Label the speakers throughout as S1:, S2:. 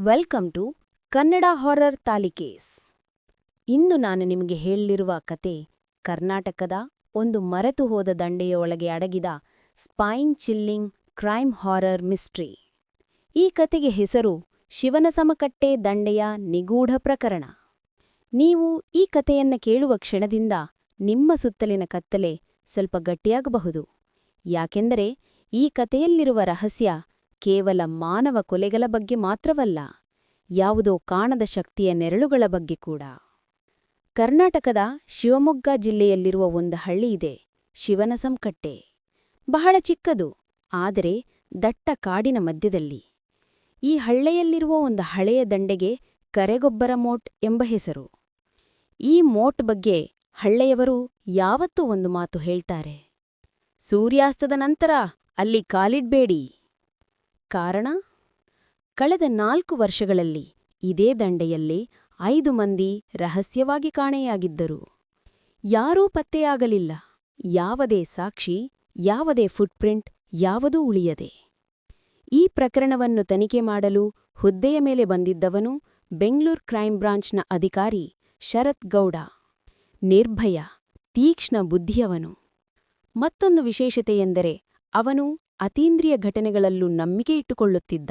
S1: Welcome to Kannada horror talkies. ಇಂದು ನಾನು ನಿಮಗೆ ಹೇಳಲಿರುವ ಕತೆ ಕರ್ನಾಟಕದ ಒಂದು ಮರೆತು ಹೋದ ದಂಡೆಯ ಒಳಗೆ ಅಡಗಿದ spine chilling crime horror mystery. ಈ ಕತೆಗೆ ಹೆಸರು ಶಿವನ ಸಮಕಟ್ಟೆ ದಂಡೆಯ ನಿಗೂಢ ಪ್ರಕರಣ. ನೀವು ಈ ಕತೆಯನ್ನ ಕೇಳುವ ಕ್ಷಣದಿಂದ ನಿಮ್ಮ ಸುತ್ತಲಿನ ಕತ್ತಲೆ ಸ್ವಲ್ಪ ಗಟ್ಟಿಯಾಗಬಹುದು. ಯಾಕೆಂದರೆ ಈ ಕತೆಯಲ್ಲಿರುವ ರಹಸ್ಯ ಕೇವಲ ಮಾನವ ಕೊಲೆಗಳ ಬಗ್ಗೆ ಮಾತ್ರವಲ್ಲ, ಯಾವುದೋ ಕಾಣದ ಶಕ್ತಿಯ ನೆರಳುಗಳ ಬಗ್ಗೆ ಕೂಡ. ಕರ್ನಾಟಕದ ಶಿವಮೊಗ್ಗ ಜಿಲ್ಲೆಯಲ್ಲಿರುವ ಒಂದು ಹಳ್ಳಿಯಿದೆ ಶಿವನಸಂಕಟ್ಟೆ ಬಹಳ ಚಿಕ್ಕದು, ಆದರೆ ದಟ್ಟ ಕಾಡಿನ ಮಧ್ಯದಲ್ಲಿ. ಈ ಹಳ್ಳೆಯಲ್ಲಿರುವ ಒಂದು ಹಳೆಯ ದಂಡೆಗೆ ಕರೆಗೊಬ್ಬರ ಮೋಟ್ ಎಂಬ ಹೆಸರು. ಈ ಮೋಟ್ ಬಗ್ಗೆ ಹಳ್ಳೆಯವರು ಯಾವತ್ತೂ ಒಂದು ಮಾತು ಹೇಳ್ತಾರೆ. ಸೂರ್ಯಾಸ್ತದ ನಂತರ ಅಲ್ಲಿ ಕಾಲಿಡ್ಬೇಡಿ. ಕಾರಣ? ಕಳೆದ ನಾಲ್ಕು ವರ್ಷಗಳಲ್ಲಿ ಇದೇ ದಂಡೆಯಲ್ಲಿ ಐದು ಮಂದಿ ರಹಸ್ಯವಾಗಿ ಕಾಣೆಯಾಗಿದ್ದರು. ಯಾರೂ ಪತ್ತೆಯಾಗಲಿಲ್ಲ. ಯಾವದೇ ಸಾಕ್ಷಿ, ಯಾವುದೇ ಫುಟ್ಪ್ರಿಂಟ್ ಯಾವುದೂ ಉಳಿಯದೆ. ಈ ಪ್ರಕರಣವನ್ನು ತನಿಖೆ ಮಾಡಲು ಹುದ್ದೆಯ ಮೇಲೆ ಬಂದಿದ್ದವನು ಬೆಂಗಳೂರು ಕ್ರೈಂ ಬ್ರಾಂಚ್ನ ಅಧಿಕಾರಿ ಶರತ್ ಗೌಡ. ನಿರ್ಭಯ, ತೀಕ್ಷ್ಣ ಬುದ್ಧಿಯವನು. ಮತ್ತೊಂದು ವಿಶೇಷತೆಯೆಂದರೆ ಅವನು ಅತೀಂದ್ರಿಯ ಘಟನೆಗಳಲ್ಲೂ ನಂಬಿಕೆ ಇಟ್ಟುಕೊಳ್ಳುತ್ತಿದ್ದ.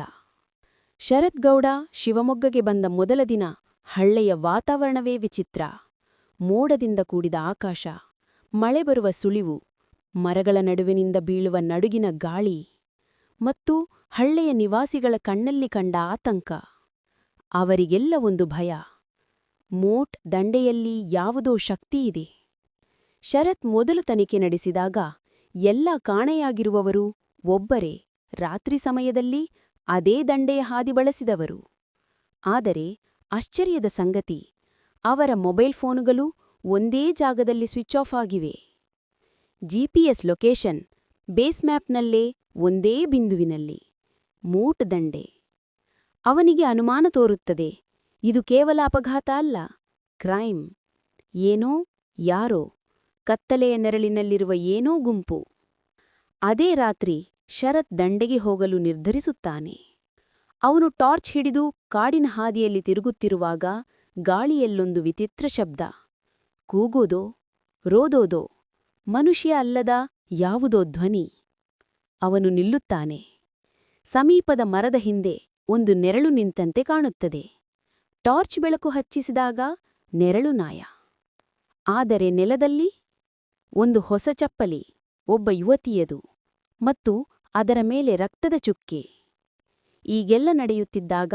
S1: ಶರತ್ ಗೌಡ ಶಿವಮೊಗ್ಗಗೆ ಬಂದ ಮೊದಲ ದಿನ ಹಳ್ಳೆಯ ವಾತಾವರಣವೇ ವಿಚಿತ್ರ. ಮೋಡದಿಂದ ಕೂಡಿದ ಆಕಾಶ, ಮಳೆ ಬರುವ ಸುಳಿವು, ಮರಗಳ ನಡುವಿನಿಂದ ಬೀಳುವ ನಡುಗಿನ ಗಾಳಿ ಮತ್ತು ಹಳ್ಳೆಯ ನಿವಾಸಿಗಳ ಕಣ್ಣಲ್ಲಿ ಕಂಡ ಆತಂಕ. ಅವರಿಗೆಲ್ಲ ಒಂದು ಭಯ, ಮೋಟ್ ದಂಡೆಯಲ್ಲಿ ಯಾವುದೋ ಶಕ್ತಿಯಿದೆ ಶರತ್ ಮೊದಲು ತನಿಖೆ ನಡೆಸಿದಾಗ ಎಲ್ಲ ಕಾಣೆಯಾಗಿರುವವರು ಒಬ್ಬರೇ ರಾತ್ರಿ ಸಮಯದಲ್ಲಿ ಅದೇ ದಂಡೆಯ ಹಾದಿ ಬಳಸಿದವರು. ಆದರೆ ಆಶ್ಚರ್ಯದ ಸಂಗತಿ, ಅವರ ಮೊಬೈಲ್ ಫೋನುಗಳು ಒಂದೇ ಜಾಗದಲ್ಲಿ ಸ್ವಿಚ್ ಆಫ್ ಆಗಿವೆ. ಜಿಪಿಎಸ್ ಲೊಕೇಶನ್ ಬೇಸ್ ಮ್ಯಾಪ್ನಲ್ಲೇ ಒಂದೇ ಬಿಂದುವಿನಲ್ಲಿ, ಮೂಟ್ ದಂಡೆ. ಅವನಿಗೆ ಅನುಮಾನ ತೋರುತ್ತದೆ, ಇದು ಕೇವಲ ಅಪಘಾತ ಅಲ್ಲ, ಕ್ರೈಮ್. ಏನೋ, ಯಾರೋ, ಕತ್ತಲೆಯ ನೆರಳಿನಲ್ಲಿರುವ ಏನೋ ಗುಂಪು. ಅದೇ ರಾತ್ರಿ ಶರತ್ ದಂಡೆಗೆ ಹೋಗಲು ನಿರ್ಧರಿಸುತ್ತಾನೆ. ಅವನು ಟಾರ್ಚ್ ಹಿಡಿದು ಕಾಡಿನ ಹಾದಿಯಲ್ಲಿ ತಿರುಗುತ್ತಿರುವಾಗ ಗಾಳಿಯಲ್ಲೊಂದು ವಿಚಿತ್ರ ಶಬ್ದ. ಕೂಗೋದೋ, ರೋದೋದೋ, ಮನುಷ್ಯ ಅಲ್ಲದ ಯಾವುದೋ ಧ್ವನಿ. ಅವನು ನಿಲ್ಲುತ್ತಾನೆ. ಸಮೀಪದ ಮರದ ಹಿಂದೆ ಒಂದು ನೆರಳು ನಿಂತಂತೆ ಕಾಣುತ್ತದೆ. ಟಾರ್ಚ್ ಬೆಳಕು ಹಚ್ಚಿಸಿದಾಗ ನೆರಳು ನಾಯ. ಆದರೆ ನೆಲದಲ್ಲಿ ಒಂದು ಹೊಸ ಚಪ್ಪಲಿ, ಒಬ್ಬ ಯುವತಿಯದು ಮತ್ತು ಅದರ ಮೇಲೆ ರಕ್ತದ ಚುಕ್ಕೆ. ಈಗೆಲ್ಲ ನಡೆಯುತ್ತಿದ್ದಾಗ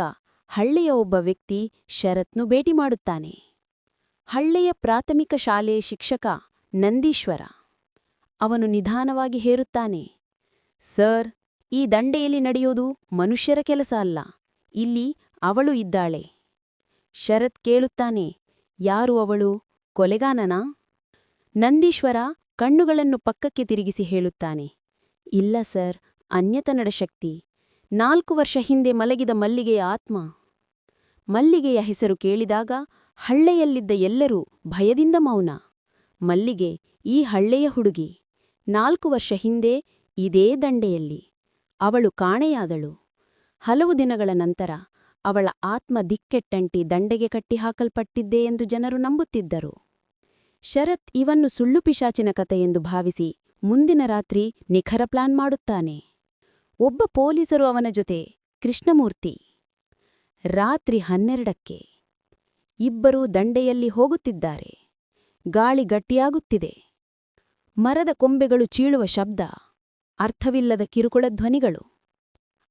S1: ಹಳ್ಳಿಯ ಒಬ್ಬ ವ್ಯಕ್ತಿ ಶರತ್ನು ಭೇಟಿ ಮಾಡುತ್ತಾನೆ. ಹಳ್ಳಿಯ ಪ್ರಾಥಮಿಕ ಶಾಲೆಯ ಶಿಕ್ಷಕ ನಂದೀಶ್ವರ. ಅವನು ನಿಧಾನವಾಗಿ ಹೇರುತ್ತಾನೆ, ಸರ್, ಈ ದಂಡೆಯಲ್ಲಿ ನಡೆಯೋದು ಮನುಷ್ಯರ ಕೆಲಸ ಅಲ್ಲ, ಇಲ್ಲಿ ಅವಳು ಇದ್ದಾಳೆ. ಶರತ್ ಕೇಳುತ್ತಾನೆ, ಯಾರು ಅವಳು, ಕೊಲೆಗಾನನಾ? ನಂದೀಶ್ವರ ಕಣ್ಣುಗಳನ್ನು ಪಕ್ಕಕ್ಕೆ ತಿರುಗಿಸಿ ಹೇಳುತ್ತಾನೆ, ಇಲ್ಲ ಸರ್ ಅನ್ಯತನಡ ಶಕ್ತಿ. ನಾಲ್ಕು ವರ್ಷ ಹಿಂದೆ ಮಲಗಿದ ಮಲ್ಲಿಗೆಯ ಆತ್ಮ. ಮಲ್ಲಿಗೆಯ ಹೆಸರು ಕೇಳಿದಾಗ ಹಳ್ಳೆಯಲ್ಲಿದ್ದ ಎಲ್ಲರೂ ಭಯದಿಂದ ಮೌನ. ಮಲ್ಲಿಗೆ ಈ ಹಳ್ಳೆಯ ಹುಡುಗಿ. ನಾಲ್ಕು ವರ್ಷ ಹಿಂದೆ ಇದೇ ದಂಡೆಯಲ್ಲಿ. ಅವಳು ಕಾಣೆಯಾದಳು. ಹಲವು ದಿನಗಳ ನಂತರ ಅವಳ ಆತ್ಮ ದಿಕ್ಕೆಟ್ಟಂಟಿ ದಂಡೆಗೆ ಕಟ್ಟಿಹಾಕಲ್ಪಟ್ಟಿದ್ದೆ ಎಂದು ಜನರು ನಂಬುತ್ತಿದ್ದರು. ಶರತ್ ಇವನ್ನು ಸುಳ್ಳು ಪಿಶಾಚಿನ ಕಥೆಯೆಂದು ಭಾವಿಸಿ ಮುಂದಿನ ರಾತ್ರಿ ನಿಖರ ಪ್ಲಾನ್ ಮಾಡುತ್ತಾನೆ. ಒಬ್ಬ ಪೊಲೀಸರು ಅವನ ಜೊತೆ ಕೃಷ್ಣಮೂರ್ತಿ. ರಾತ್ರಿ ಹನ್ನೆರಡಕ್ಕೆ ಇಬ್ಬರೂ ದಂಡೆಯಲ್ಲಿ ಹೋಗುತ್ತಿದ್ದಾರೆ. ಗಾಳಿ ಗಟ್ಟಿಯಾಗುತ್ತಿದೆ. ಮರದ ಕೊಂಬೆಗಳು ಚೀಳುವ ಶಬ್ದ, ಅರ್ಥವಿಲ್ಲದ ಕಿರುಕುಳ ಧ್ವನಿಗಳು.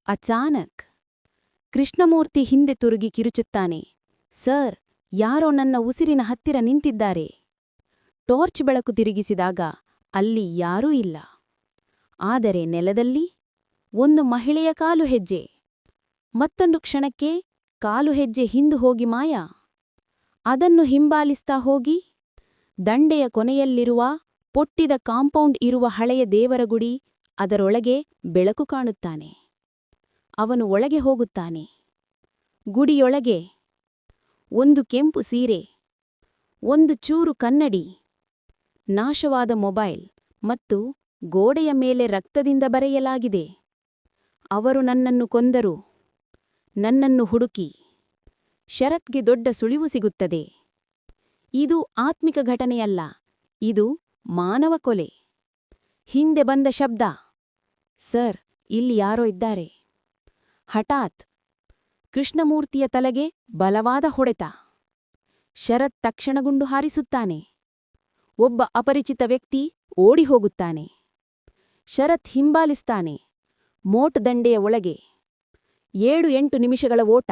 S1: ಅಚಾನಕ್ ಕೃಷ್ಣಮೂರ್ತಿ ಹಿಂದೆ ತುರುಗಿ ಕಿರುಚುತ್ತಾನೆ, ಸರ್, ಯಾರೋ ನನ್ನ ಉಸಿರಿನ ಹತ್ತಿರ ನಿಂತಿದ್ದಾರೆ. ಟಾರ್ಚ್ ಬೆಳಕು ತಿರುಗಿಸಿದಾಗ ಅಲ್ಲಿ ಯಾರೂ ಇಲ್ಲ. ಆದರೆ ನೆಲದಲ್ಲಿ ಒಂದು ಮಹಿಳೆಯ ಕಾಲು ಹೆಜ್ಜೆ. ಮತ್ತೊಂದು ಕ್ಷಣಕ್ಕೆ ಕಾಲು ಹೆಜ್ಜೆ ಹಿಂದು ಹೋಗಿ ಮಾಯ. ಅದನ್ನು ಹಿಂಬಾಲಿಸ್ತಾ ಹೋಗಿ, ದಂಡೆಯ ಕೊನೆಯಲ್ಲಿರುವ ಪೊಟ್ಟಿದ ಕಾಂಪೌಂಡ್ ಇರುವ ಹಳೆಯ ದೇವರ ಗುಡಿ ಅದರೊಳಗೆ ಬೆಳಕು ಕಾಣುತ್ತಾನೆ. ಅವನು ಒಳಗೆ ಹೋಗುತ್ತಾನೆ. ಗುಡಿಯೊಳಗೆ ಒಂದು ಕೆಂಪು ಸೀರೆ, ಒಂದು ಚೂರು ಕನ್ನಡಿ, ನಾಶವಾದ ಮೊಬೈಲ್ ಮತ್ತು ಗೋಡೆಯ ಮೇಲೆ ರಕ್ತದಿಂದ ಬರೆಯಲಾಗಿದೆ. ಅವರು ನನ್ನನ್ನು ಕೊಂದರು. ನನ್ನನ್ನು ಹುಡುಕಿ. ಶರತ್ಗೆ ದೊಡ್ಡ ಸುಳಿವು ಸಿಗುತ್ತದೆ. ಇದು ಆತ್ಮಿಕ ಘಟನೆಯಲ್ಲ. ಇದು ಮಾನವ ಕೊಲೆ. ಹಿಂದೆ ಬಂದ ಶಬ್ದ. ಸರ್, ಇಲ್ಲಿ ಯಾರೋ ಇದ್ದಾರೆ. ಹಠಾತ್ ಕೃಷ್ಣಮೂರ್ತಿಯ ತಲೆಗೆ ಬಲವಾದ ಹೊಡೆತ. ಶರತ್ ತಕ್ಷಣಗುಂಡು ಹಾರಿಸುತ್ತಾನೆ. ಒಬ್ಬ ಅಪರಿಚಿತ ವ್ಯಕ್ತಿ ಓಡಿ ಹೋಗುತ್ತಾನೆ. ಶರತ್ ಹಿಂಬಾಲಿಸ್ತಾನೆ. ಮೋಟ್ ದಂಡೆಯ ಒಳಗೆ ಏಳು ಎಂಟು ನಿಮಿಷಗಳ ಓಟ.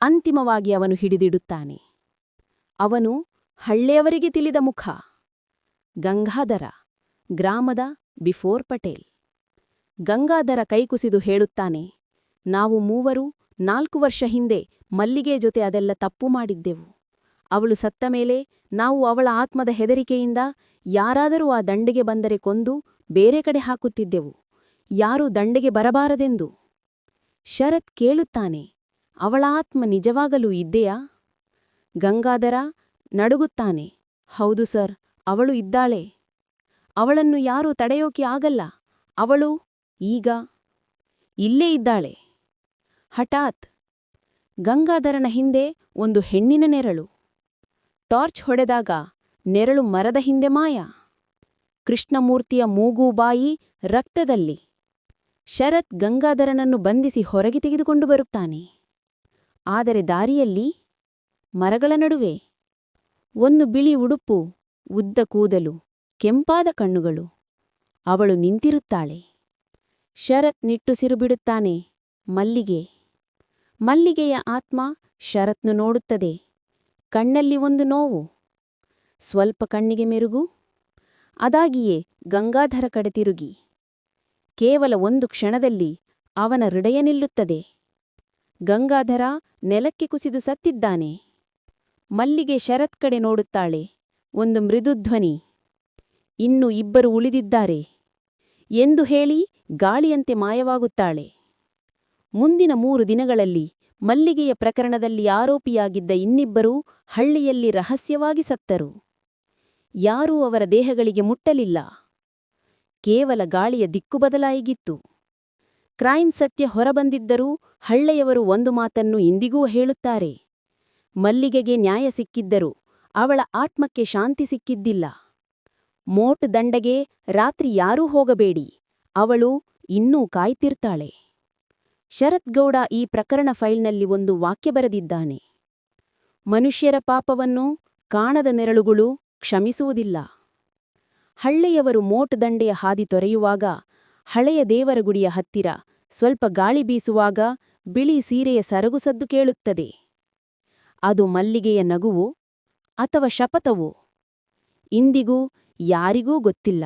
S1: ಅಂತಿಮವಾಗಿ ಅವನು ಹಿಡಿದಿಡುತ್ತಾನೆ. ಅವನು ಹಳ್ಳೆಯವರಿಗೆ ತಿಳಿದ ಮುಖ. ಗಂಗಾಧರ, ಗ್ರಾಮದ ಬಿಫೋರ್ ಪಟೇಲ್. ಗಂಗಾಧರ ಕೈಕುಸಿದು ಹೇಳುತ್ತಾನೆ, ನಾವು ಮೂವರು ನಾಲ್ಕು ವರ್ಷ ಹಿಂದೆ ಮಲ್ಲಿಗೆ ಜೊತೆ ಅದೆಲ್ಲ ತಪ್ಪು ಮಾಡಿದ್ದೆವು. ಅವಳು ಸತ್ತ ಮೇಲೆ ನಾವು ಅವಳ ಆತ್ಮದ ಹೆದರಿಕೆಯಿಂದ ಯಾರಾದರೂ ಆ ದಂಡೆಗೆ ಬಂದರೆ ಕೊಂದು ಬೇರೆ ಕಡೆ ಹಾಕುತ್ತಿದ್ದೆವು. ಯಾರೂ ದಂಡೆಗೆ ಬರಬಾರದೆಂದು? ಶರತ್ ಕೇಳುತ್ತಾನೆ ಅವಳ ಆತ್ಮ ನಿಜವಾಗಲೂ ಇದ್ದೆಯಾ? ಗಂಗಾಧರ ನಡುಗುತ್ತಾನೆ, ಹೌದು ಸರ್, ಅವಳು ಇದ್ದಾಳೆ. ಅವಳನ್ನು ಯಾರೂ ತಡೆಯೋಕೆ ಆಗಲ್ಲ, ಅವಳು ಈಗ ಇಲ್ಲೇ ಇದ್ದಾಳೆ. ಹಠಾತ್ ಗಂಗಾಧರನ ಹಿಂದೆ ಒಂದು ಹೆಣ್ಣಿನ ನೆರಳು. ಟಾರ್ಚ್ ಹೊಡೆದಾಗ ನೆರಳು ಮರದ ಹಿಂದೆ ಮಾಯ. ಕೃಷ್ಣಮೂರ್ತಿಯ ಮೂಗು ಬಾಯಿ ರಕ್ತದಲ್ಲಿ. ಶರತ್ ಗಂಗಾಧರನನ್ನು ಬಂಧಿಸಿ ಹೊರಗೆ ತೆಗೆದುಕೊಂಡು ಬರುತ್ತಾನೆ. ಆದರೆ ದಾರಿಯಲ್ಲಿ ಮರಗಳ ನಡುವೆ ಒಂದು ಬಿಳಿ ಉಡುಪು, ಉದ್ದ ಕೂದಲು, ಕೆಂಪಾದ ಕಣ್ಣುಗಳು. ಅವಳು ನಿಂತಿರುತ್ತಾಳೆ. ಶರತ್ ನಿಟ್ಟುಸಿರು ಬಿಡುತ್ತಾನೆ. ಮಲ್ಲಿಗೆ. ಮಲ್ಲಿಗೆಯ ಆತ್ಮ ಶರತ್ನು ನೋಡುತ್ತದೆ. ಕಣ್ಣಲ್ಲಿ ಒಂದು ನೋವು. ಸ್ವಲ್ಪ ಕಣ್ಣಿಗೆ ಮೆರುಗು. ಅದಾಗಿಯೇ ಗಂಗಾಧರ ಕಡೆ ತಿರುಗಿ. ಕೇವಲ ಒಂದು ಕ್ಷಣದಲ್ಲಿ ಅವನ ಹೃದಯ ನಿಲ್ಲುತ್ತದೆ. ಗಂಗಾಧರ ನೆಲಕ್ಕೆ ಕುಸಿದು ಸತ್ತಿದ್ದಾನೆ. ಮಲ್ಲಿಗೆ ಶರತ್ ಕಡೆ ನೋಡುತ್ತಾಳೆ. ಒಂದು ಮೃದುಧ್ವನಿ ಇನ್ನು ಇಬ್ಬರು ಉಳಿದಿದ್ದಾರೆ. ಎಂದು ಹೇಳಿ ಗಾಳಿಯಂತೆ ಮಾಯವಾಗುತ್ತಾಳೆ. ಮುಂದಿನ ಮೂರು ದಿನಗಳಲ್ಲಿ ಮಲ್ಲಿಗೆಯ ಪ್ರಕರಣದಲ್ಲಿ ಆರೋಪಿಯಾಗಿದ್ದ ಇನ್ನಿಬ್ಬರೂ ಹಳ್ಳಿಯಲ್ಲಿ ರಹಸ್ಯವಾಗಿ ಸತ್ತರು. ಯಾರೂ ಅವರ ದೇಹಗಳಿಗೆ ಮುಟ್ಟಲಿಲ್ಲ. ಕೇವಲ ಗಾಳಿಯ ದಿಕ್ಕು ಬದಲಾಯಿಗಿತ್ತು. ಕ್ರೈಮ್ ಸತ್ಯ ಹೊರಬಂದಿದ್ದರೂ ಹಳ್ಳೆಯವರು ಒಂದು ಮಾತನ್ನು ಇಂದಿಗೂ ಹೇಳುತ್ತಾರೆ. ಮಲ್ಲಿಗೆಗೆ ನ್ಯಾಯ ಸಿಕ್ಕಿದ್ದರೂ ಅವಳ ಆತ್ಮಕ್ಕೆ ಶಾಂತಿ ಸಿಕ್ಕಿದ್ದಿಲ್ಲ. ಮೋಟ್ ದಂಡಗೆ ರಾತ್ರಿ ಯಾರೂ ಹೋಗಬೇಡಿ, ಅವಳು ಇನ್ನೂ ಕಾಯ್ತಿರ್ತಾಳೆ. ಶರತ್ಗೌಡ ಈ ಪ್ರಕರಣ ಫೈಲ್ನಲ್ಲಿ ಒಂದು ವಾಕ್ಯ ಬರೆದಿದ್ದಾನೆ. ಮನುಷ್ಯರ ಪಾಪವನ್ನು ಕಾಣದ ನೆರಳುಗಳು ಕ್ಷಮಿಸುವುದಿಲ್ಲ. ಹಳ್ಳೆಯವರು ಮೋಟ್ ದಂಡೆಯ ಹಾದಿ ತೊರೆಯುವಾಗ, ಹಳೆಯ ದೇವರ ಗುಡಿಯ ಹತ್ತಿರ ಸ್ವಲ್ಪ ಗಾಳಿ ಬೀಸುವಾಗ ಬಿಳಿ ಸೀರೆಯ ಸರಗುಸದ್ದು ಕೇಳುತ್ತದೆ. ಅದು ಮಲ್ಲಿಗೆಯ ನಗುವು ಅಥವಾ ಶಪಥವೋ? ಇಂದಿಗೂ ಯಾರಿಗೂ ಗೊತ್ತಿಲ್ಲ.